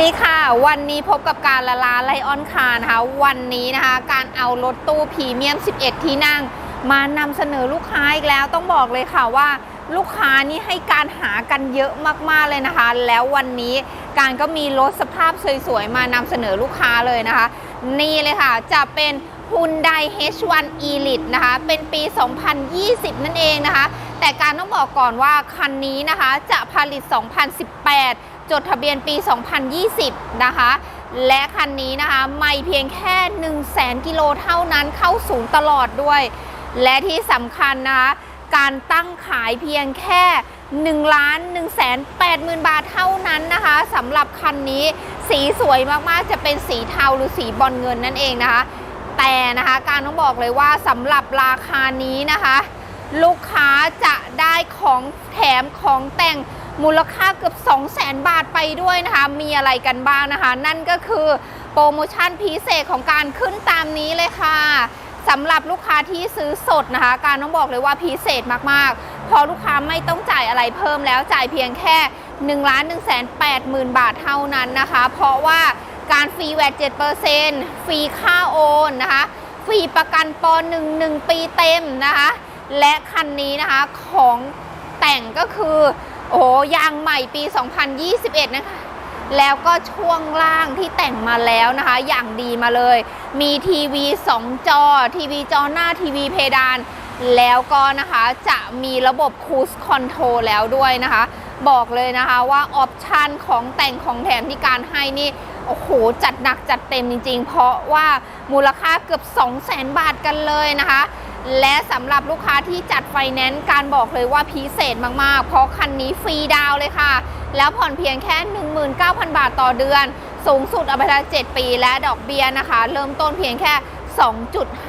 วัสดีค่ะ วันนี้พบกับการละลาไลออนคาร์นะคะ วันนี้นะคะ การเอารถตู้พรีเมียม 11 ที่นั่ง มานำเสนอลูกค้าอีกแล้วต้องบอกเลยค่ะว่าลูกค้านี่ให้การหากันเยอะมากๆเลยนะคะ แล้ววันนี้การก็มีรถสภาพสวยๆ มานำเสนอลูกค้าเลยนะคะ นี่เลยค่ะ จะเป็น Hyundai H1 Elite นะคะ เป็นปี 2020 นั่นเองนะคะ แต่การต้องบอกก่อนว่าคันนี้นะคะจะผลิต 2018 จดทะเบียนปี 2020 นะคะ และคันนี้นะคะ ไม่เพียงแค่ 1 0 0 0 0 0กิโลเท่านั้นเข้าศูนย์ตลอดด้วย และที่สำคัญนะคะการตั้งขายเพียงแค่1ล้าน1แสน8หมื่นบาทเท่านั้นนะคะสำหรับคันนี้สีสวยมากๆ จะเป็นสีเทาหรือสีบอลเงินนั่นเองนะคะ แต่นะคะการต้องบอกเลยว่าสำหรับราคานี้นะคะ ลูกค้าจะได้ของแถมของแต่ง มูลค่าเกือบ 200,000 บาทไปด้วยนะคะ มีอะไรกันบ้างนะคะ นั่นก็คือโปรโมชั่นพิเศษของการขึ้นตามนี้เลยค่ะสำหรับลูกค้าที่ซื้อสดนะคะ การต้องบอกเลยว่าพิเศษมากๆเพอลูกค้าไม่ต้องจ่ายอะไรเพิ่มแล้วจ่ายเพียงแค่1ล้าน1 8 0 0 0 0 บาทเท่านั้นนะคะ เพราะว่าการฟรีแวด7%ฟรีค่าโอนนะคะ ฟรีประกันป1 1 ปีเต็มนะคะ และคันนี้นะคะของแต่งก็คือ โอ้ยางใหม่ปี 2021 นะคะ แล้วก็ช่วงล่างที่แต่งมาแล้วนะคะ อย่างดีมาเลย มีทีวี 2 จอ ทีวีจอหน้าทีวีเพดาน แล้วก็นะคะจะมีระบบคูสคอนโทรลแล้วด้วยนะคะ บอกเลยนะคะว่าออปชันของแต่งของแถมที่การให้นี่โอ้โห จัดหนักจัดเต็มจริง ๆ เพราะว่ามูลค่าเกือบ 200,000 บาทกันเลยนะคะ และสำหรับลูกค้าที่จัดไฟแนนซ์การบอกเลยว่าพิเศษมากๆ เพราะคันนี้ฟรีดาวเลยค่ะ แล้วผ่อนเพียงแค่ 19,000 บาทต่อเดือน สูงสุดเอาไปละ7ปีและดอกเบี้ยนะคะ เริ่มต้นเพียงแค่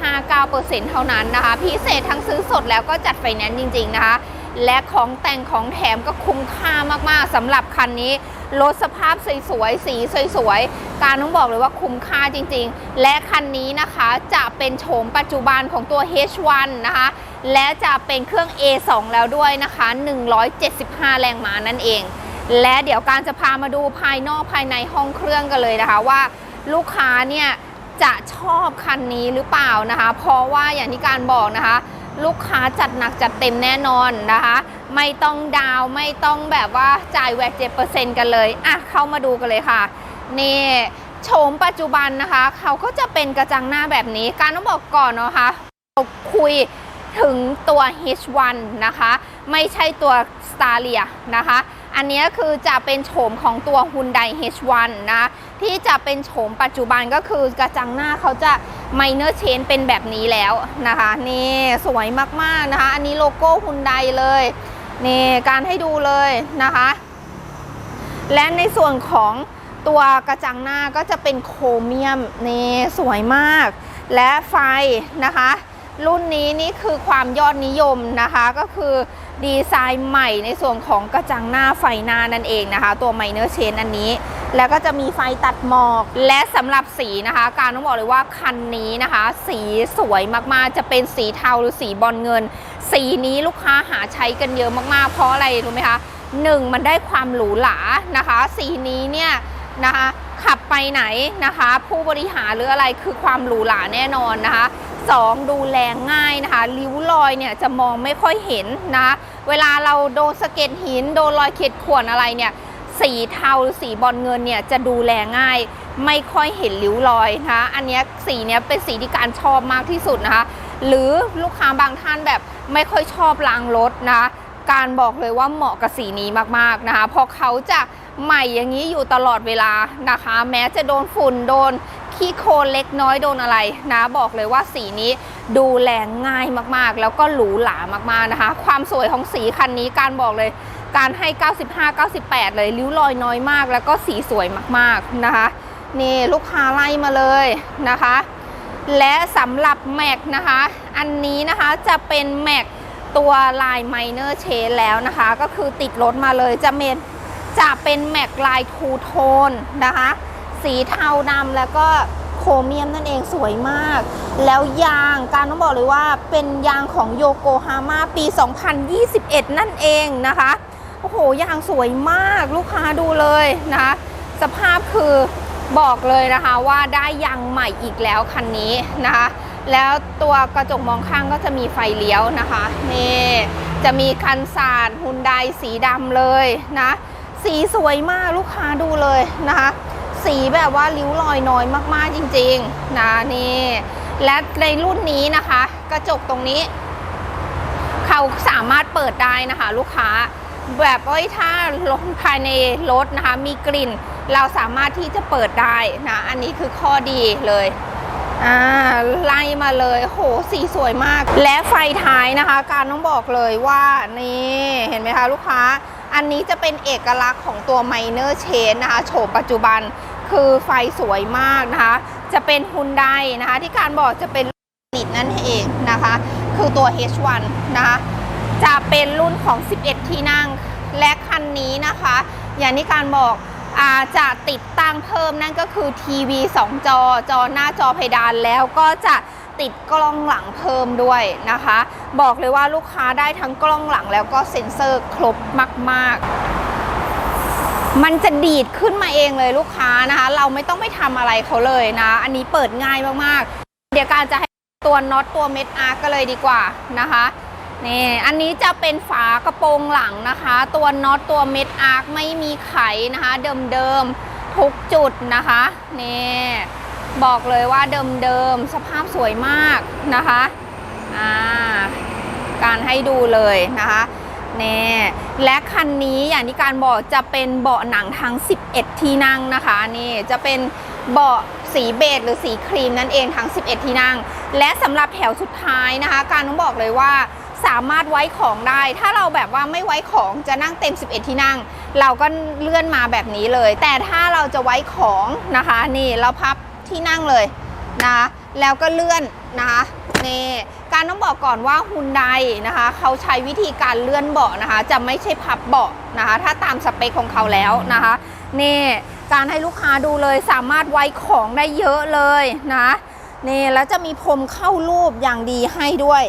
2.59%เท่านั้นนะคะ พิเศษทั้งซื้อสดแล้วก็จัดไฟแนนซ์จริง ๆ นะคะ และของแต่งของแถมก็คุ้มค่ามากๆสำหรับคันนี้ รถสภาพสวยๆ สีสวยๆ การต้องบอกเลยว่าคุ้มค่าจริงๆ และคันนี้นะคะจะเป็นโฉมปัจจุบันของตัว H1 นะคะ และจะเป็นเครื่อง A2 แล้วด้วยนะคะ 175 แรงม้านั่นเอง และเดี๋ยวการจะพามาดูภายนอกภายในห้องเครื่องกันเลยนะคะว่าลูกค้าเนี่ยจะชอบคันนี้หรือเปล่านะคะ เพราะว่าอย่างที่การบอกนะคะ ลูกค้าจัดหนักจัดเต็มแน่นอนนะคะ ไม่ต้องดาวไม่ต้องแบบว่าจ่ายแวดเจ็เปอร์เซ็นต์กันเลย อะ เข้ามาดูกันเลยค่ะ นี่โฉมปัจจุบันนะคะ เขาก็จะเป็นกระจังหน้าแบบนี้ การต้องบอกก่อนนะคะเราคุยถึงตัว H1 นะคะ ไม่ใช่ตัว s t a r i a นะคะ อันนี้คือจะเป็นโฉมของตัว Hyundai H1 นะ ที่จะเป็นโฉมปัจจุบันก็คือกระจังหน้าเขาจะ Minor Change เป็นแบบนี้แล้วนะคะนี่สวยมากๆนะคะ อันนี้โลโก้ Hyundai เลยนี่การให้ดูเลยนะคะ และในส่วนของตัวกระจังหน้าก็จะเป็นโครเมียมนี่สวยมาก และไฟนะคะ รุ่นนี้นี่คือความยอดนิยมนะคะก็คือ ดีไซน์ใหม่ในส่วนของกระจังหน้าไฟหน้านั่นเองนะคะ ตัว Minor Change อันนี้ แล้วก็จะมีไฟตัดหมอก และสำหรับสีนะคะ การต้องบอกเลยว่าคันนี้นะคะ สีสวยมากๆ จะเป็นสีเทาหรือสีบอลเงิน สีนี้ลูกค้าหาใช้กันเยอะมากๆ เพราะอะไรรู้ไหมคะหนึ่งมันได้ความหรูหรานะคะ สีนี้เนี่ยนะคะขับไปไหนนะคะ ผู้บริหารหรืออะไรคือความหรูหราแน่นอนนะคะ สองดูแลง่ายนะคะริ้วรอยเนี่ยจะมองไม่ค่อยเห็นนะเวลาเราโดนสะเก็ดหินโดนรอยเขียดข่วนอะไรเนี่ยสีเทาหรือสีบอลเงินเนี่ยจะดูแลง่าย ไม่ค่อยเห็นริ้วรอยนะคะอันเนี้ยสีเนี้ยเป็นสีที่การชอบมากที่สุดนะคะหรือลูกค้าบางท่านแบบไม่ค่อยชอบล้างรถนะคะ การบอกเลยว่าเหมาะกับสีนี้มากๆนะคะเพราะเขาจะใหม่อย่างนี้อยู่ตลอดเวลานะคะ แม้จะโดนฝุ่นโดนขี้โคลนเล็กน้อยโดนอะไรนะบอกเลยว่าสีนี้ดูแลง่ายมากๆ แล้วก็หรูหรามากๆนะคะ ความสวยของสีคันนี้การบอกเลยการให้ 95 98 เลยริ้วรอยน้อยมาก แล้วก็สีสวยมากๆนะคะนี่ลูกค้าไล่มาเลยนะคะ และสำหรับแม็กนะคะ อันนี้นะคะจะเป็นแม็ก ตัวลายไมเนอร์เชนแล้วนะคะ ก็คือติดรถมาเลยจะเป็นจะเป็นแม็กลายทูโทนนะคะ สีเทาดำแล้วก็โครเมียมนั่นเองสวยมาก แล้วยางการต้องบอกเลยว่าเป็นยางของโยโกฮาม่าปี 2021 นั่นเองนะคะ โอ้โห ยางสวยมากลูกค้าดูเลยนะคะสภาพคือบอกเลยนะคะว่าได้ยางใหม่อีกแล้วคันนี้นะคะ แล้วตัวกระจกมองข้างก็จะมีไฟเลี้ยวนะคะนี่จะมีคันสาดฮุนไดสีดำเลยนะ สีสวยมากลูกค้าดูเลยนะคะ สีแบบว่าริ้วรอยน้อยมากๆจริงๆนะนี่และในรุ่นนี้นะคะ กระจกตรงนี้ เขาสามารถเปิดได้นะคะ ลูกค้าแบบว่าถ้ารถภายในรถนะคะ มีกลิ่น เราสามารถที่จะเปิดได้นะ อันนี้คือข้อดีเลย อ่าไล่มาเลยโหสีสวยมาก และไฟท้ายนะคะ การต้องบอกเลยว่านี่เห็นไหมคะลูกค้า อันนี้จะเป็นเอกลักษณ์ของตัว Minor Chain นะคะโฉมปัจจุบันคือไฟสวยมากนะคะ จะเป็นฮุนไดนะคะ ที่การบอกจะเป็นนิดนั่นเองนะคะ คือตัว H1 นะคะจะเป็นรุ่นของ 11 ที่นั่ง และคันนี้นะคะ อย่างที่การบอก จะติดตั้งเพิ่มนั่นก็คือทีวี 2 จอ จอหน้าจอเพดานแล้วก็จะติดกล้องหลังเพิ่มด้วยนะคะ บอกเลยว่าลูกค้าได้ทั้งกล้องหลังแล้วก็เซ็นเซอร์ครบมาก ๆ มันจะดีดขึ้นมาเองเลยลูกค้านะคะ เราไม่ต้องไปทำอะไรเขาเลยนะ อันนี้เปิดง่ายมาก ๆ เดี๋ยวการจะให้ตัวน็อตตัวเม็ดอาร์ก็เลยดีกว่านะคะ นี่อันนี้จะเป็นฝากระโปรงหลังนะคะ ตัวน็อตตัวเม็ดอาร์คไม่มีไขนะคะ เดิมๆทุกจุดนะคะนี่บอกเลยว่าเดิมๆสภาพสวยมากนะคะอ่าการให้ดูเลยนะคะนี่และคันนี้อย่างที่การบอกจะเป็นเบาะหนังทั้ง 11 ที่นั่งนะคะนี่จะเป็นเบาะสีเบจหรือสีครีมนั่นเองทั้ง 11 ที่นั่ง และสำหรับแถวสุดท้ายนะคะ การต้องบอกเลยว่า สามารถไว้ของได้ ถ้าเราแบบว่าไม่ไว้ของจะนั่งเต็ม 11 ที่นั่ง เราก็เลื่อนมาแบบนี้เลย แต่ถ้าเราจะไว้ของนะคะ นี่เราพับที่นั่งเลยนะคะแล้วก็เลื่อนนะคะนี่การต้องบอกก่อนว่าฮุนไดนะคะเขาใช้วิธีการเลื่อนเบาะนะคะ จะไม่ใช่พับเบาะนะคะ ถ้าตามสเปคของเขาแล้วนะคะนี่การให้ลูกค้าดูเลยสามารถไว้ของได้เยอะเลยนะนี่แล้วจะมีพรมเข้ารูปอย่างดีให้ด้วย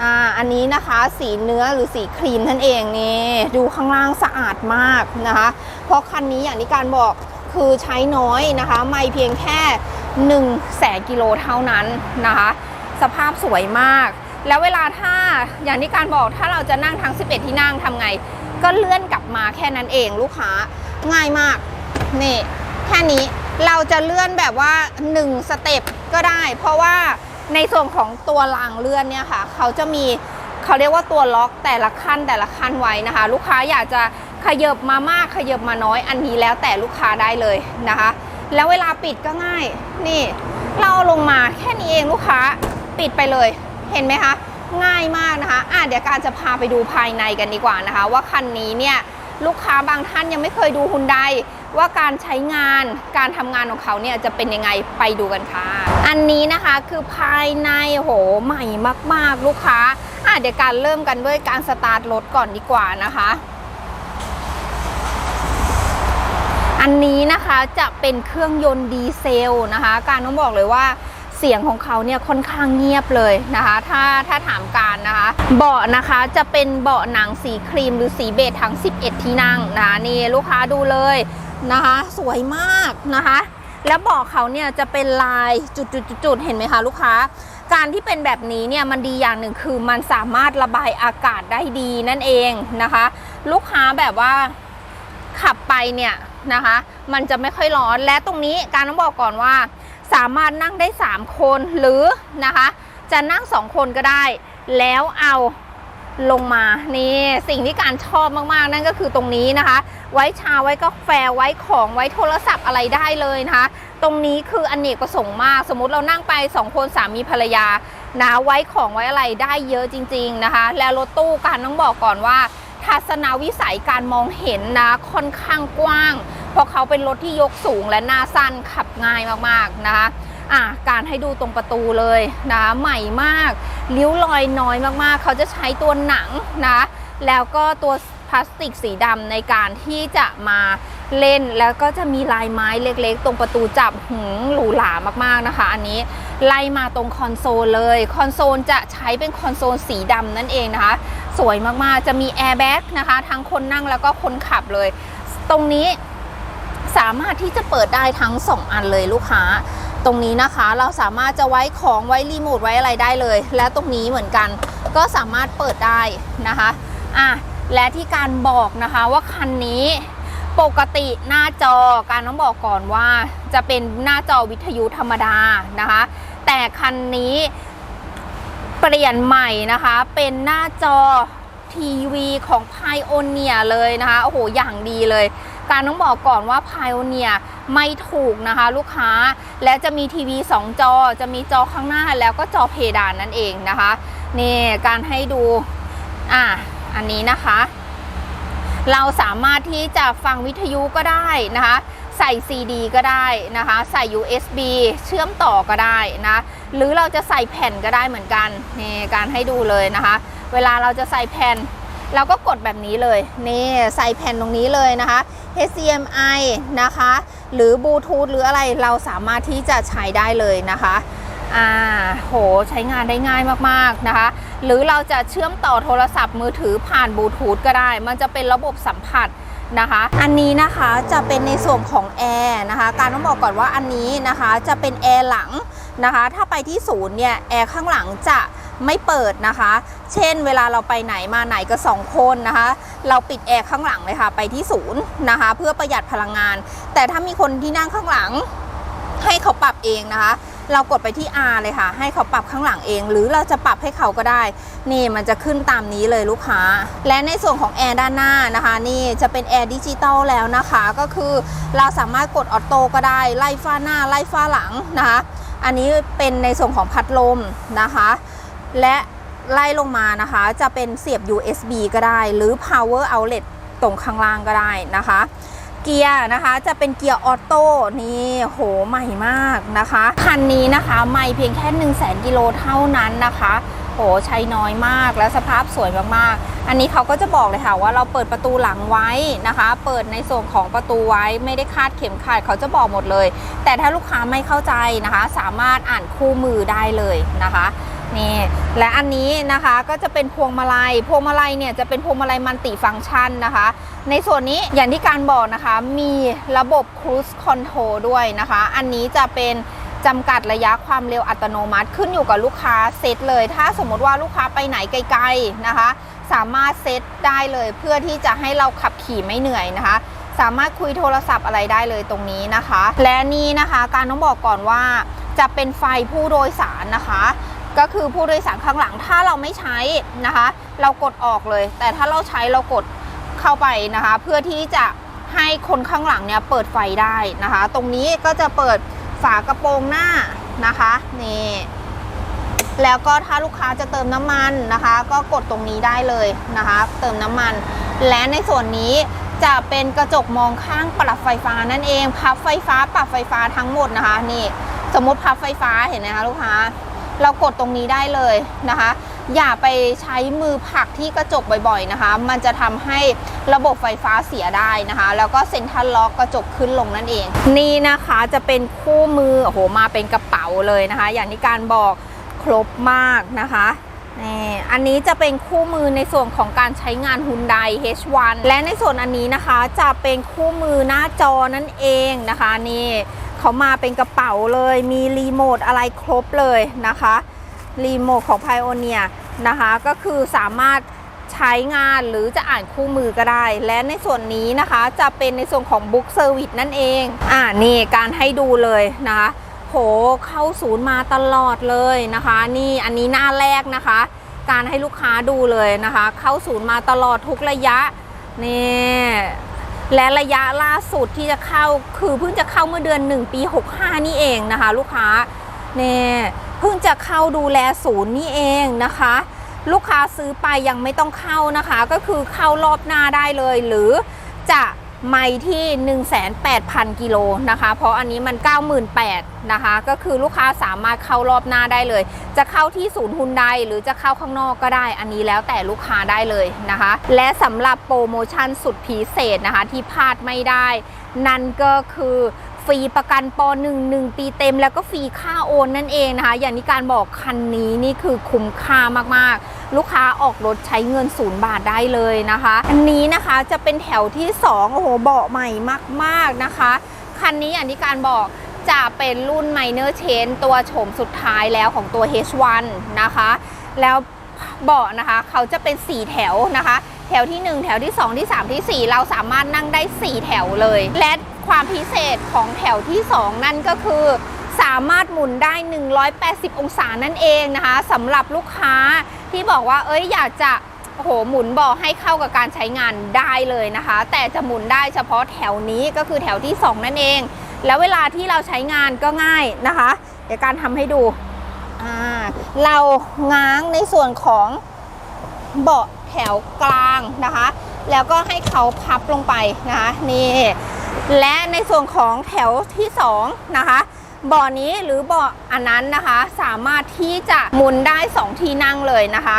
อ่าอันนี้นะคะสีเนื้อหรือสีครีมนั่นเองนี่ดูข้างล่างสะอาดมากนะคะ เพราะคันนี้อย่างที่การบอกคือใช้น้อยนะคะ ไม่เพียงแค่1แสนกิโลเท่านั้นนะคะ สภาพสวยมาก แล้วเวลาถ้าอย่างที่การบอกถ้าเราจะนั่งทั้ง 11 ที่นั่งทำไง ก็เลื่อนกลับมาแค่นั้นเองลูกค้าง่ายมากนี่แค่นี้เราจะเลื่อนแบบว่า 1 สเต็ปก็ได้ เพราะว่า ในส่วนของตัวรางเลื่อนเนี่ยค่ะ เขาจะมีเขาเรียกว่าตัวล็อกแต่ละขั้นแต่ละขั้นไว้นะคะ ลูกค้าอยากจะขยับมามากขยับมาน้อยอันนี้แล้วแต่ลูกค้าได้เลยนะคะ แล้วเวลาปิดก็ง่าย นี่ เราเอาลงมาแค่นี้เองลูกค้าปิดไปเลย เห็นไหมคะ ง่ายมากนะคะอะเดี๋ยวการจะพาไปดูภายในกันดีกว่านะคะ ว่าคันนี้เนี่ยลูกค้าบางท่านยังไม่เคยดูฮุนได ว่าการใช้งานการทำงานของเขาเนี่ยจะเป็นยังไงไปดูกันค่ะ อันนี้นะคะคือภายในโหใหม่มาก ๆ ลูกค้าอะเดี๋ยวการเริ่มกันด้วยการสตาร์ทรถก่อนดีกว่านะคะ อันนี้นะคะจะเป็นเครื่องยนต์ดีเซลนะคะ การต้องบอกเลยว่าเสียงของเขาเนี่ยค่อนข้างเงียบเลยนะคะ ถ้าถ้าถามการนะคะ เบาะนะคะจะเป็นเบาะหนังสีครีมหรือสีเบจทั้ง 11 ที่นั่งนะะนี่ลูกค้าดูเลย นะคะ สวยมากนะคะ แล้วเบาะเขาเนี่ยจะเป็นลายจุดๆๆๆเห็นไหมคะลูกค้า การที่เป็นแบบนี้เนี่ยมันดีอย่างหนึ่งคือมันสามารถระบายอากาศได้ดีนั่นเองนะคะ ลูกค้าแบบว่าขับไปเนี่ยนะคะ มันจะไม่ค่อยร้อนและตรงนี้การต้องบอกก่อนว่า สามารถนั่งได้ 3 คนหรือนะคะ จะนั่ง 2 คนก็ได้ แล้วเอา ลงมานี่สิ่งที่การชอบมากๆ นั่นก็คือตรงนี้นะคะ ไว้ชาไว้กาแฟไว้ของไว้โทรศัพท์อะไรได้เลยนะคะ ตรงนี้คืออนเนกประสงค์มาก สมมติเรานั่งไป2คนสามีภรรยานะไว้ของไว้อะไรได้เยอะจริง ๆนะคะ แล้วรถตู้การต้องบอกก่อนว่า ทัศนวิสัยการมองเห็นนะค่อนข้างกว้าง เพราะเขาเป็นรถที่ยกสูงและหน้าสั้นขับง่ายมากๆนะคะอะการให้ดูตรงประตูเลยนะใหม่มาก ริ้วรอยน้อยมากๆ เขาจะใช้ตัวหนังนะ แล้วก็ตัวพลาสติกสีดำในการที่จะมาเล่นแล้วก็จะมีลายไม้เล็กๆ ตรงประตูจับหืหรูหรามากๆนะคะ อันนี้ไล่มาตรงคอนโซลเลย คอนโซลจะใช้เป็นคอนโซลสีดำนั่นเองนะคะ สวยมากๆ จะมีแอร์แบ็กนะคะ ทั้งคนนั่งแล้วก็คนขับเลย ตรงนี้สามารถที่จะเปิดได้ทั้ง 2 อันเลยลูกค้า ตรงนี้นะคะเราสามารถจะไว้ของไว้รีโมทไว้อะไรได้เลย และตรงนี้เหมือนกันก็สามารถเปิดได้นะคะอะและที่การบอกนะคะว่าคันนี้ปกติหน้าจอการต้องบอกก่อนว่าจะเป็นหน้าจอวิทยุธรรมดานะคะ แต่คันนี้เปลี่ยนใหม่นะคะ เป็นหน้าจอทีวีของ Pioneer เลยนะคะโอ้โหอย่างดีเลย การต้องบอกก่อนว่า Pioneer ไม่ถูกนะคะลูกค้า และจะมีทีวี 2 จอ จะมีจอข้างหน้าแล้วก็จอเพดานนั่นเองนะคะนี่การให้ดูอะอันนี้นะคะ เราสามารถที่จะฟังวิทยุก็ได้นะคะ ใส่ CD ก็ได้นะคะ ใส่ USB เชื่อมต่อก็ได้นะหรือเราจะใส่แผ่นก็ได้เหมือนกันนี่การให้ดูเลยนะคะ เวลาเราจะใส่แผ่น เราก็กดแบบนี้เลยนี่ใส่แผ่นตรงนี้เลยนะคะ HDMI นะคะ หรือบลูทูธหรืออะไรเราสามารถที่จะใช้ได้เลยนะคะอ่าโหใช้งานได้ง่ายมากๆนะคะ หรือเราจะเชื่อมต่อโทรศัพท์มือถือผ่านบลูทูธก็ได้ มันจะเป็นระบบสัมผัสนะคะ อันนี้นะคะจะเป็นในส่วนของแอร์นะคะ การต้องบอกก่อนว่าอันนี้นะคะจะเป็นแอร์หลังนะคะ ถ้าไปที่ศูนย์เนี่ยแอร์ข้างหลังจะไม่เปิดนะคะ เช่นเวลาเราไปไหนมาไหนก็สองคนนะคะ เราปิดแอร์ข้างหลังเลยค่ะ ไปที่ศูนย์นะคะ เพื่อประหยัดพลังงาน แต่ถ้ามีคนที่นั่งข้างหลัง ให้เขาปรับเองนะคะ เรากดไปที่ R เลยค่ะ ให้เขาปรับข้างหลังเอง หรือเราจะปรับให้เขาก็ได้ นี่มันจะขึ้นตามนี้เลยลูกค้า และในส่วนของแอร์ด้านหน้านะคะ นี่จะเป็นแอร์ดิจิตอลแล้วนะคะ ก็คือเราสามารถกดออโต้ก็ได้ ไล่ฟ้าหน้า ไล่ฟ้าหลังนะคะ อันนี้เป็นในส่วนของพัดลมนะคะ และไล่ลงมานะคะจะเป็นเสียบ USB ก็ได้ หรือ power outlet ตรงข้างล่างก็ได้นะคะ เกียร์นะคะจะเป็นเกียร์ออโต้นี่โหใหม่มากนะคะคันนี้นะคะไม่เพียงแค่ 1 0 0 0 0แกิโลเท่านั้นนะคะโหใช้น้อยมากและสภาพสวยมากๆ อันนี้เขาก็จะบอกเลยค่ะว่าเราเปิดประตูหลังไว้นะคะ เปิดในส่วนของประตูไว้ไม่ได้คาดเข็มขัดเขาจะบอกหมดเลย แต่ถ้าลูกค้าไม่เข้าใจนะคะ สามารถอ่านคู่มือได้เลยนะคะ นี่และอันนี้นะคะก็จะเป็นพวงมาลัย พวงมาลัยเนี่ยจะเป็นพวงมาลัยมัลติฟังก์ชันนะคะ ในส่วนนี้อย่างที่การบอกนะคะมีระบบ Cruise Control ด้วยนะคะ อันนี้จะเป็นจำกัดระยะความเร็วอัตโนมัติขึ้นอยู่กับลูกค้าเซตเลย ถ้าสมมติว่าลูกค้าไปไหนไกลๆนะคะ สามารถเซตได้เลยเพื่อที่จะให้เราขับขี่ไม่เหนื่อยนะคะสามารถคุยโทรศัพท์อะไรได้เลยตรงนี้นะคะ และนี่นะคะการต้องบอกก่อนว่าจะเป็นไฟผู้โดยสารนะคะ ก็คือผู้โดยสารข้างหลังถ้าเราไม่ใช้นะคะ เรากดออกเลย แต่ถ้าเราใช้เรากดเข้าไปนะคะ เพื่อที่จะให้คนข้างหลังเนี่ยเปิดไฟได้นะคะ ตรงนี้ก็จะเปิดฝากระโปรงหน้านะคะนี่แล้วก็ถ้าลูกค้าจะเติมน้ำมันนะคะ ก็กดตรงนี้ได้เลยนะคะ เติมน้ำมัน และในส่วนนี้จะเป็นกระจกมองข้างปรับไฟฟ้านั่นเอง พับไฟฟ้าปรับไฟฟ้าทั้งหมดนะคะ นี่ สมมติพับไฟฟ้าเห็นไหมคะลูกค้า เรากดตรงนี้ได้เลยนะคะ อย่าไปใช้มือผลักที่กระจกบ่อยๆนะคะ มันจะทำให้ระบบไฟฟ้าเสียได้นะคะ แล้วก็เซ็นทรัลล็อกกระจกขึ้นลงนั่นเอง นี่นะคะจะเป็นคู่มือโอ้โหมาเป็นกระเป๋าเลยนะคะ อย่างที่การบอกครบมากนะคะนี่อันนี้จะเป็นคู่มือในส่วนของการใช้งาน Hyundai H1 และในส่วนอันนี้นะคะจะเป็นคู่มือหน้าจอนั่นเองนะคะนี่ เขามาเป็นกระเป๋าเลยมีรีโมทอะไรครบเลยนะคะรีโมทของ Pioneer นะคะก็คือสามารถใช้งานหรือจะอ่านคู่มือก็ได้ และในส่วนนี้นะคะจะเป็นในส่วนของ Book Service นั่นเองอ่านี่การให้ดูเลยนะคะโหเข้าศูนย์มาตลอดเลยนะคะ นี่อันนี้หน้าแรกนะคะ การให้ลูกค้าดูเลยนะคะ เข้าศูนย์มาตลอดทุกระยะนี่ และระยะล่าสุดที่จะเข้าคือเพิ่งจะเข้าเมื่อเดือน 1 ปี 65 นี่เองนะคะ ลูกค้าเนี่ยเพิ่งจะเข้าดูแลศูนย์นี่เองนะคะ ลูกค้าซื้อไปยังไม่ต้องเข้านะคะ ก็คือเข้ารอบหน้าได้เลยหรือจะ ไม่ที่ 18,000 กิโลนะคะ เพราะอันนี้มัน 98,000นะคะ ก็คือลูกค้าสามารถเข้ารอบหน้าได้เลย จะเข้าที่ศูนย์ฮุนไดหรือจะเข้าข้างนอกก็ได้ อันนี้แล้วแต่ลูกค้าได้เลยนะคะ และสำหรับโปรโมชั่นสุดพิเศษนะคะที่พลาดไม่ได้ นั่นก็คือ ฟรีประกันป .1 1 ปีเต็ม แล้วก็ฟรีค่าโอนนั่นเองนะคะ อย่างที่การบอกคันนี้นี่คือคุ้มค่ามากๆ ลูกค้าออกรถใช้เงินศูนย์บาทได้เลยนะคะ อันนี้นะคะจะเป็นแถวที่ 2 โอ้โหเบาะใหม่มาก ๆนะคะ คันนี้อย่างที่การบอกจะเป็นรุ่น Minor Change ตัวโฉมสุดท้ายแล้วของตัว H1 นะคะ แล้วเบาะนะคะ เขาจะเป็น 4 แถวนะคะ ถวที่ 1 แถวที่ 2 ที่ 3 ที่ 4 เราสามารถนั่งได้ 4 แถวเลย และความพิเศษของแถวที่ 2 นั่นก็คือ สามารถหมุนได้ 180 องศานั่นเองนะคะสำหรับลูกค้าที่บอกว่าเอ้ยอยากจะโอ้โหหมุนเบาะให้เข้ากับการใช้งานได้เลยนะคะ แต่จะหมุนได้เฉพาะแถวนี้ก็คือแถวที่ 2 นั่นเอง แล้วเวลาที่เราใช้งานก็ง่ายนะคะ เดี๋ยวการทำให้ดูเราง้างในส่วนของเบาะ แถวกลางนะคะ แล้วก็ให้เขาพับลงไปนะคะนี่และในส่วนของแถวที่2นะคะบาะนี้หรือบาะอันนั้นนะคะ สามารถที่จะหมุนได้ 2 ที่นั่งเลยนะคะ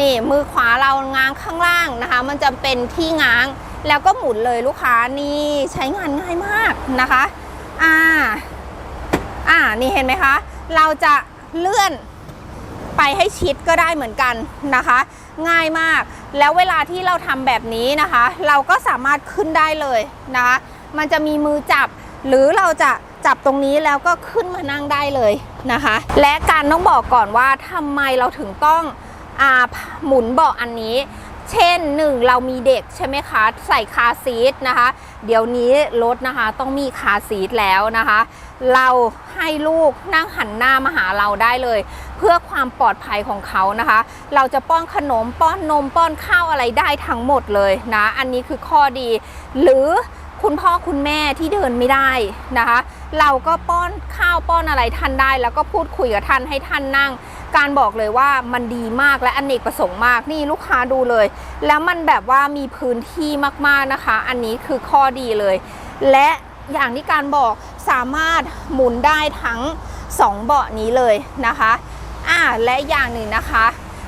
นี่มือขวาเราง้างข้างล่างนะคะ มันจะเป็นที่ง้างแล้วก็หมุนเลยลูกค้านี่ใช้งานง่ายมากนะคะอ่าอ่านี่เห็นไหมคะ เราจะเลื่อนไปให้ชิดก็ได้เหมือนกันนะคะ ง่ายมาก แล้วเวลาที่เราทำแบบนี้นะคะ เราก็สามารถขึ้นได้เลยนะคะมันจะมีมือจับ หรือเราจะจับตรงนี้แล้วก็ขึ้นมานั่งได้เลยนะคะ และการต้องบอกก่อนว่าทำไมเราถึงต้องอาหมุนเบาะอันนี้ เช่นหนึ่งเรามีเด็กใช่ไหมคะใส่คาซีทนะคะ เดี๋ยวนี้รถนะคะต้องมีคาซีทแล้วนะคะ เราให้ลูกนั่งหันหน้ามาหาเราได้เลย เพื่อความปลอดภัยของเขานะคะ เราจะป้อนขนมป้อนนมป้อนข้าวอะไรได้ทั้งหมดเลยนะอันนี้คือข้อดี หรือคุณพ่อคุณแม่ที่เดินไม่ได้นะคะ เราก็ป้อนข้าวป้อนอะไรท่านได้ แล้วก็พูดคุยกับท่านให้ท่านนั่ง การบอกเลยว่ามันดีมากและอนเนกประสงค์มากนี่ลูกค้าดูเลย แล้วมันแบบว่ามีพื้นที่มากๆนะคะ อันนี้คือข้อดีเลย และอย่างที่การบอกสามารถหมุนได้ทั้ง 2 เบาะนี้เลยนะคะอ่าและอย่างหนึ่งนะคะ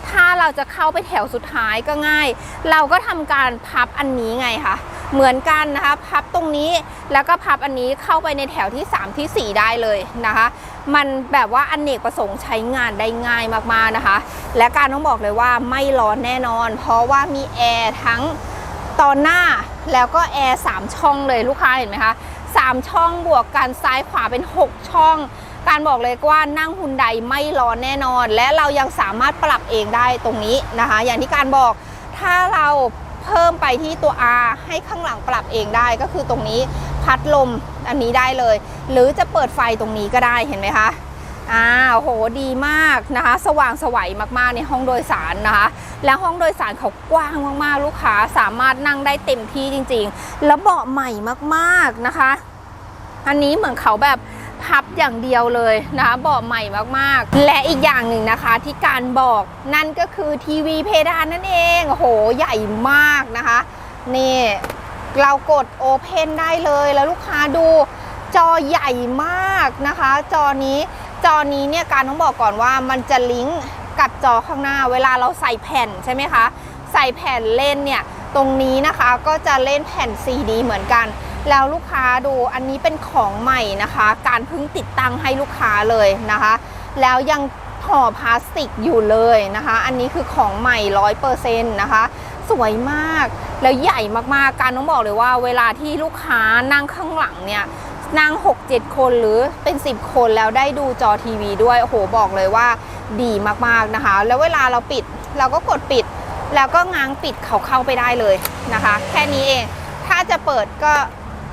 ถ้าเราจะเข้าไปแถวสุดท้ายก็ง่าย เราก็ทำการพับอันนี้ไงคะ เหมือนกันนะคะ พับตรงนี้แล้วก็พับอันนี้เข้าไปในแถวที่ 3ทีสี่ 4 ได้เลยนะคะ มันแบบว่าอนเนกประสงค์ใช้งานได้ง่ายมากๆนะคะ และการต้องบอกเลยว่าไม่ร้อนแน่นอน เพราะว่ามีแอร์ทั้งตอนหน้าแล้วก็แอร์3ช่องเลยลูกค้าเห็นไหมคะ3 ช่องบวกกันซ้ายขวาเป็น 6 ช่อง การบอกเลยว่านั่งฮุนไดไม่ร้อนแน่นอน และเรายังสามารถปรับเองได้ตรงนี้นะคะ อย่างที่การบอกถ้าเรา เพิ่มไปที่ตัว R ให้ข้างหลังปรับเองได้ก็คือตรงนี้พัดลมอันนี้ได้เลย หรือจะเปิดไฟตรงนี้ก็ได้เห็นไหมคะอ่าโหดีมากนะคะ สว่างสวัยมากๆในห้องโดยสารนะคะ แล้วห้องโดยสารเขากว้างมากๆ ลูกค้าสามารถนั่งได้เต็มที่จริง ๆ แล้วเบาะใหม่มากๆนะคะ อันนี้เหมือนเขาแบบ พับอย่างเดียวเลยนะคะเบาะใหม่มากๆ และอีกอย่างหนึ่งนะคะที่การบอกนั่นก็คือทีวีเพดานนั่นเองโอ้โหใหญ่มากนะคะ นี่เรากดโอเพนได้เลยแล้วลูกค้าดูจอใหญ่มากนะคะ จอนี้จอนี้เนี่ยการต้องบอกก่อนว่ามันจะลิงก์กับจอข้างหน้า เวลาเราใส่แผ่นใช่ไหมคะ ใส่แผ่นเล่นเนี่ยตรงนี้นะคะก็จะเล่นแผ่นซีดีเหมือนกัน แล้วลูกค้าดูอันนี้เป็นของใหม่นะคะ การพิ่งติดตั้งให้ลูกค้าเลยนะคะ แล้วยังห่อพลาสติกอยู่เลยนะคะ อันนี้คือของใหม่ร้อยเปอร์เซ็นต์นะคะ สวยมากแล้วใหญ่มากๆ การต้องบอกเลยว่า เวลาที่ลูกค้านั่งข้างหลังเนี่ยนั่ง 6-7 คนหรือเป็น 10 คนแล้วได้ดูจอทีวีด้วยโอ้โหบอกเลยว่าดีมากๆนะคะ แล้วเวลาเราปิดเราก็กดปิด แล้วก็ง้างปิดเขาเข้าไปได้เลยนะคะ แค่นี้เอง ถ้าจะเปิดก็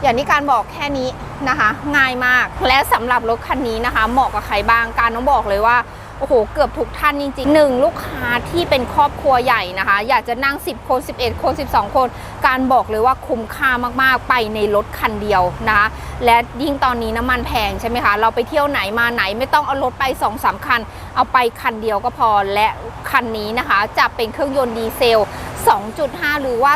อย่างที่การบอกแค่นี้นะคะ ง่ายมากและสำหรับรถคันนี้นะคะ เหมาะกับใครบ้างการต้องบอกเลยว่าโอ้โหเกือบทุกท่านจริงๆหนึ่งลูกค้าที่เป็นครอบครัวใหญ่นะคะ อยากจะนั่ง 10 คน 11 คน 12 คน การบอกเลยว่าคุ้มค่ามากๆไปในรถคันเดียวนะคะและยิ่งตอนนี้น้ำมันแพงใช่ไหมคะเราไปเที่ยวไหนมาไหนไม่ต้องเอารถไป2อสาคัน เอาไปคันเดียวก็พอและคันนี้นะคะ จะเป็นเครื่องยนต์ดีเซล 2.5 หรือว่า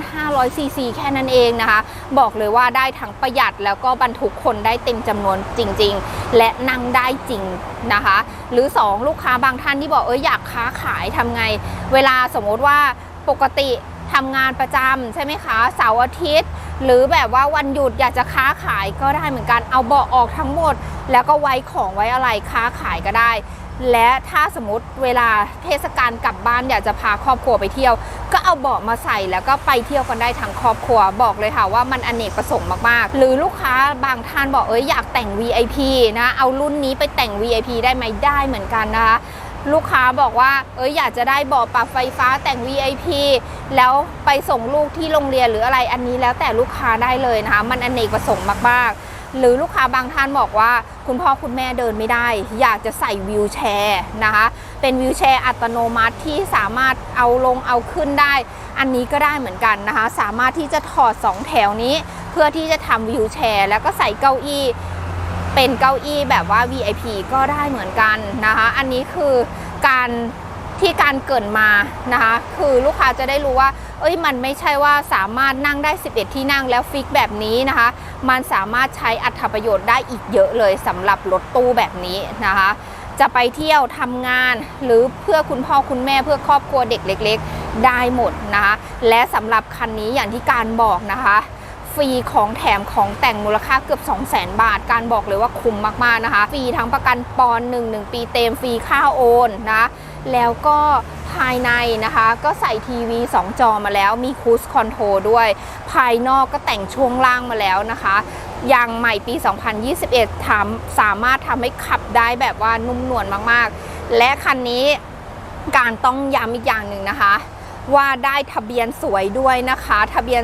2,500 ซีซีแค่นั้นเองนะคะ บอกเลยว่าได้ทั้งประหยัดแล้วก็บรรทุกคนได้เต็มจำนวนจริง ๆ และนั่งได้จริงนะคะ หรือ 2 ลูกค้าบางท่านที่บอกเอออยากค้าขายทำไง เวลาสมมติว่าปกติทำงานประจำใช่ไหมคะเสาร์อาทิตย์ หรือแบบว่าวันหยุดอยากจะค้าขายก็ได้เหมือนกันเอาเบาะออกทั้งหมด แล้วก็ไว้ของไว้อะไรค้าขายก็ได้ และถ้าสมมติเวลาเทศกาลกลับบ้านอยากจะพาครอบครัวไปเที่ยว ก็เอาเบาะมาใส่แล้วก็ไปเที่ยวกันได้ทั้งครอบครัวบอกเลยค่ะว่ามันอเนกประสงค์มากๆ หรือลูกค้าบางท่านบอกเอ้ยอยากแต่ง VIP นะเอารุ่นนี้ไปแต่ง VIP ได้ไหมได้เหมือนกันนะคะลูกค้าบอกว่า เอ้ยอยากจะได้เบาะปรับไฟฟ้าแต่ง VIP แล้วไปส่งลูกที่โรงเรียนหรืออะไรอันนี้แล้วแต่ลูกค้าได้เลยนะคะ มันอเนกประสงค์มากๆ หรือลูกค้าบางท่านบอกว่า คุณพ่อคุณแม่เดินไม่ได้ อยากจะใส่วิวแชร์นะคะ เป็นวิวแชร์อัตโนมัติที่สามารถเอาลงเอาขึ้นได้ อันนี้ก็ได้เหมือนกันนะคะ สามารถที่จะถอด 2 แถวนี้ เพื่อที่จะทำวิวแชร์ แล้วก็ใส่เก้าอี้เป็นเก้าอี้แบบว่า VIP ก็ได้เหมือนกันนะคะ อันนี้คือการ ที่การเกรินมานะคะคือลูกค้าจะได้รู้ว่า เอ้ยมันไม่ใช่ว่าสามารถนั่งได้ 11 ที่นั่งแล้วฟิกแบบนี้นะคะ มันสามารถใช้อัตประโยชน์ได้อีกเยอะเลยสำหรับรถตู้แบบนี้นะคะ จะไปเที่ยวทำงานหรือเพื่อคุณพ่อคุณแม่เพื่อครอบครัวเด็กเล็ก ๆ ได้หมดนะคะ และสำหรับคันนี้อย่างที่การบอกนะคะฟรีของแถมของแต่งมูลค่าเกือบ 2 0 0 0 0 0 บาท การบอกเลยว่าคุ้มมาก ๆ นะคะ ฟรีทั้งประกันปอนหนึ่งหนึ่งปีเต็ม ฟรีค่าโอนนะ แล้วก็ภายในนะคะก็ใส่ทีวี 2 จอมาแล้วมีคูสคอนโทรด้วย ภายนอกก็แต่งช่วงล่างมาแล้วนะคะยางใหม่ปี 2021ทำสามารถทำให้ขับได้แบบว่านุ่มนวลมากๆ และคันนี้การต้องย้ำอีกอย่างหนึ่งนะคะ ว่าได้ทะเบียนสวยด้วยนะคะ ทะเบียน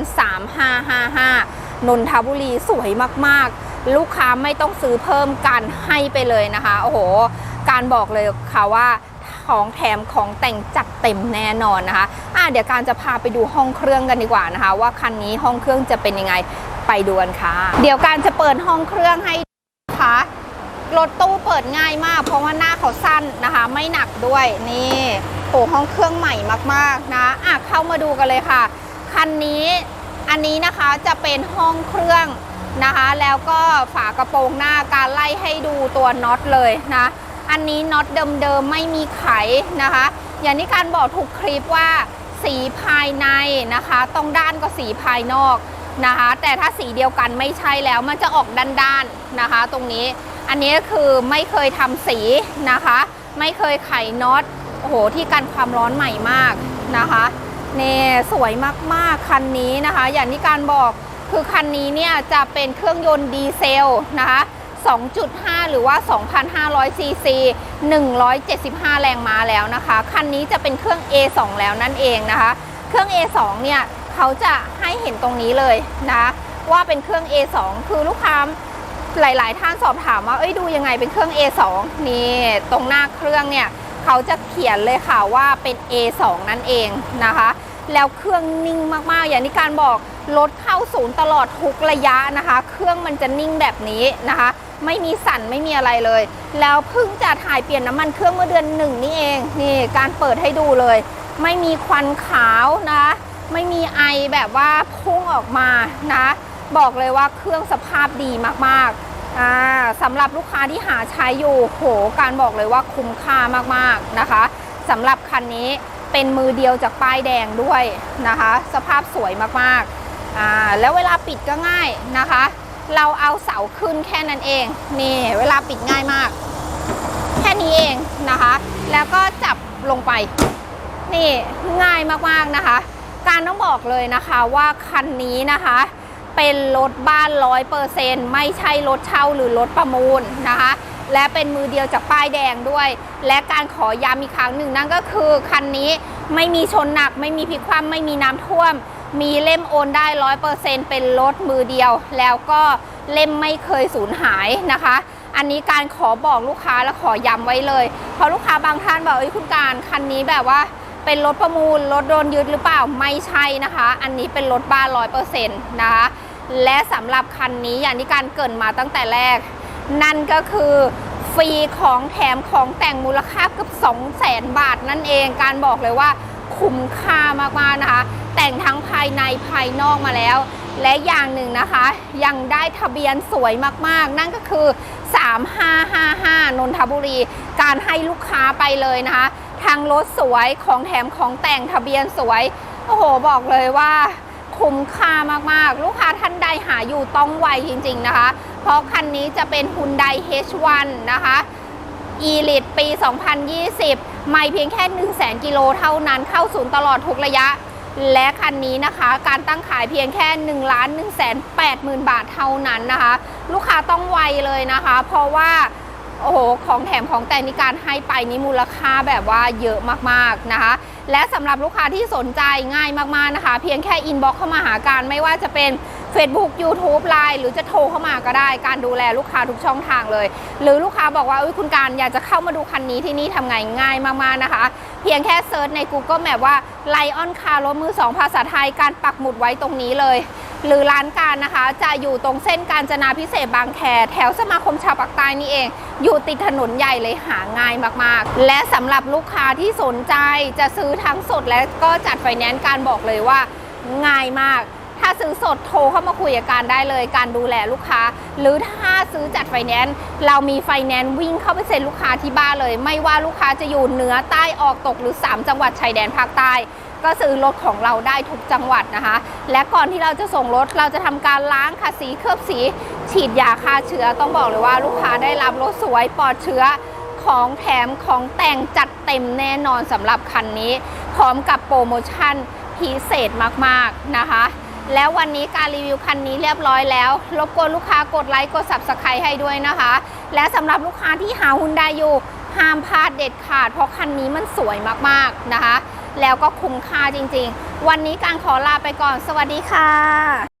3555 นนทบุรีสวยมากๆ ลูกค้าไม่ต้องซื้อเพิ่มกันให้ไปเลยนะคะ โอ้โห การบอกเลยค่ะว่า ของแถมของแต่งจัดเต็มแน่นอนนะคะอะเดี๋ยวการจะพาไปดูห้องเครื่องกันดีกว่านะคะ ว่าคันนี้ห้องเครื่องจะเป็นยังไงไปดูกันค่ะ เดี๋ยวการจะเปิดห้องเครื่องให้นะคะรถตู้เปิดง่ายมาก เพราะว่าหน้าเขาสั้นนะคะ ไม่หนักด้วยนี่โหห้องเครื่องใหม่มากๆนะอะเข้ามาดูกันเลยค่ะคันนี้อันนี้นะคะจะเป็นห้องเครื่องนะคะ แล้วก็ฝากระโปรงหน้าการไล่ให้ดูตัวน็อตเลยนะ อันนี้น็อตเดิมๆไม่มีไขนะคะ อย่างที่การบอกทุกคลิปว่าสีภายในนะคะ ต้องด้านก็สีภายนอกนะคะ แต่ถ้าสีเดียวกันไม่ใช่แล้วมันจะออกด้านๆนะคะ ตรงนี้อันนี้คือไม่เคยทำสีนะคะ ไม่เคยไขน็อตโอ้โหที่กันความร้อนใหม่มากนะคะเน่สวยมากๆคันนี้นะคะ อย่างที่การบอกคือคันนี้เนี่ยจะเป็นเครื่องยนต์ดีเซลนะคะ 2.5 หรือว่า 2,500 ซีซี 175 แรงม้าแล้วนะคะ คันนี้จะเป็นเครื่อง A2 แล้วนั่นเองนะคะ เครื่อง A2 เนี่ยเขาจะให้เห็นตรงนี้เลยนะ ว่าเป็นเครื่อง A2 คือลูกค้าหลาย ๆ ท่านสอบถามว่า เอ้ยดูยังไงเป็นเครื่อง A2 นี่ตรงหน้าเครื่องเนี่ยเขาจะเขียนเลยค่ะว่าเป็น A2 นั่นเองนะคะ แล้วเครื่องนิ่งมาก ๆ อย่างที่การบอกรถเข้าศูนย์ตลอดทุกระยะนะคะ เครื่องมันจะนิ่งแบบนี้นะคะ ไม่มีสั่นไม่มีอะไรเลย แล้วเพิ่งจะถ่ายเปลี่ยนน้ำมันเครื่องเมื่อเดือนหนึ่งนี่เองนี่การเปิดให้ดูเลย ไม่มีควันขาวนะ ไม่มีไอแบบว่าพุ่งออกมานะ บอกเลยว่าเครื่องสภาพดีมากๆอ่าสำหรับลูกค้าที่หาใช้อยู่โหการบอกเลยว่าคุ้มค่ามากๆนะคะสำหรับคันนี้เป็นมือเดียวจากป้ายแดงด้วยนะคะ สภาพสวยมากๆอ่าแล้วเวลาปิดก็ง่ายนะคะ เราเอาเสาขึ้นแค่นั้นเองนี่เวลาปิดง่ายมาก แค่นี้เองนะคะ แล้วก็จับลงไป นี่ง่ายมากๆนะคะ การต้องบอกเลยนะคะว่าคันนี้นะคะ เป็นรถบ้านร้อยเปอร์เซ็นต์ไม่ใช่รถเช่าหรือรถประมูลนะคะและเป็นมือเดียวจากป้ายแดงด้วย และการขอย้ำอีกครั้งหนึ่งนั่นก็คือคันนี้ไม่มีชนหนัก ไม่มีพลิกคว่ำไม่มีน้ำท่วม มีเล่มโอนได้ร้อยเปอร์เซ็นเป็นรถมือเดียว แล้วก็เล่มไม่เคยสูญหายนะคะ อันนี้การขอบอกลูกค้าและขอย้ำไว้เลย เพราะลูกค้าบางท่านบอกเอ้ยคุณการคันนี้แบบว่าเป็นรถประมูลรถโดนยึดหรือเปล่าไม่ใช่นะคะ อันนี้เป็นรถบ้านร้อยเปอร์เซ็นต์นะคะและสำหรับคันนี้อย่างที่การเกินมาตั้งแต่แรก นั่นก็คือฟรีของแถมของแต่งมูลค่าเกือบ2 0 0แสนบาทนั่นเองการบอกเลยว่า คุ้มค่ามากๆนะคะ แต่งทั้งภายในภายนอกมาแล้ว และอย่างหนึ่งนะคะ ยังได้ทะเบียนสวยมากๆ นั่นก็คือ 3555 นนทบุรี การให้ลูกค้าไปเลยนะคะทางรถสวยของแถมของแต่งทะเบียนสวยโอ้โหบอกเลยว่าคุ้มค่ามากๆ ลูกค้าท่านใดหาอยู่ต้องไวจริง ๆนะคะ เพราะคันนี้จะเป็น Hyundai H1 นะคะ e l i t ปี 2020 ไม่เพียงแค่ 1 0 0 0 0 0กิโลเท่านั้นเข้าศูนย์ตลอดทุกระยะ และคันนี้นะคะ การตั้งขายเพียงแค่1ล้าน1 8 0 0 0 0บาทเท่านั้นนะคะ ลูกค้าต้องไวเลยนะคะ เพราะว่าโอ้โห ของแถมของแต่งในการให้ไปนี้มูลค่าแบบว่าเยอะมากๆนะคะ และสำหรับลูกค้าที่สนใจง่ายมากๆนะคะ เพียงแค่อินบ็อกเข้ามาหาการไม่ว่าจะเป็น Facebook YouTube Line หรือจะโทรเข้ามาก็ได้ การดูแลลูกค้าทุกช่องทางเลย หรือลูกค้าบอกว่าคุณการอยากจะเข้ามาดูคันนี้ที่นี่ทำไงง่ายมากๆนะคะ เพียงแค่เซิร์ชใน Google Map ว่า Lion Car รถมือ2ภาษาไทยการปักหมุดไว้ตรงนี้เลย หรือร้านการนะคะ จะอยู่ตรงเส้นการจนาพิเศษบางแคแถวสมาคมชาวปากใต้นี่เอง อยู่ติดถนนใหญ่เลยหาง่ายมากๆ และสำหรับลูกค้าที่สนใจจะซื้อทั้งสดและก็จัดไฟแนนซ์การบอกเลยว่าง่ายมาก ถ้าซื้อสดโทรเข้ามาคุยกับการได้เลย การดูแลลูกค้า หรือถ้าซื้อจัดไฟแนนซ์เรามีไฟแนนซ์วิ่งเข้าไปเซ็นลูกค้าที่บ้านเลย ไม่ว่าลูกค้าจะอยู่เหนือใต้ออกตกหรือ 3 จังหวัดชายแดนภาคใต้ก็ซื้อรถของเราได้ทุกจังหวัดนะคะ และก่อนที่เราจะส่งรถเราจะทำการล้างขัดสีเคลือบสี ฉีดยาฆ่าเชื้อต้องบอกเลยว่าลูกค้าได้รับรถสวยปลอดเชื้อของแถมของแต่งจัดเต็มแน่นอนสำหรับคันนี้ พร้อมกับโปรโมชั่นพิเศษมาก ๆ นะคะ แล้ววันนี้การรีวิวคันนี้เรียบร้อยแล้ว รบกวนลูกค้ากดไลค์กด subscribe ให้ด้วยนะคะ และสำหรับลูกค้าที่หาฮุนไดอยู่ห้ามพลาดเด็ดขาด เพราะคันนี้มันสวยมากๆนะคะ แล้วก็คุ้มค่าจริงๆ วันนี้การขอลาไปก่อน สวัสดีค่ะ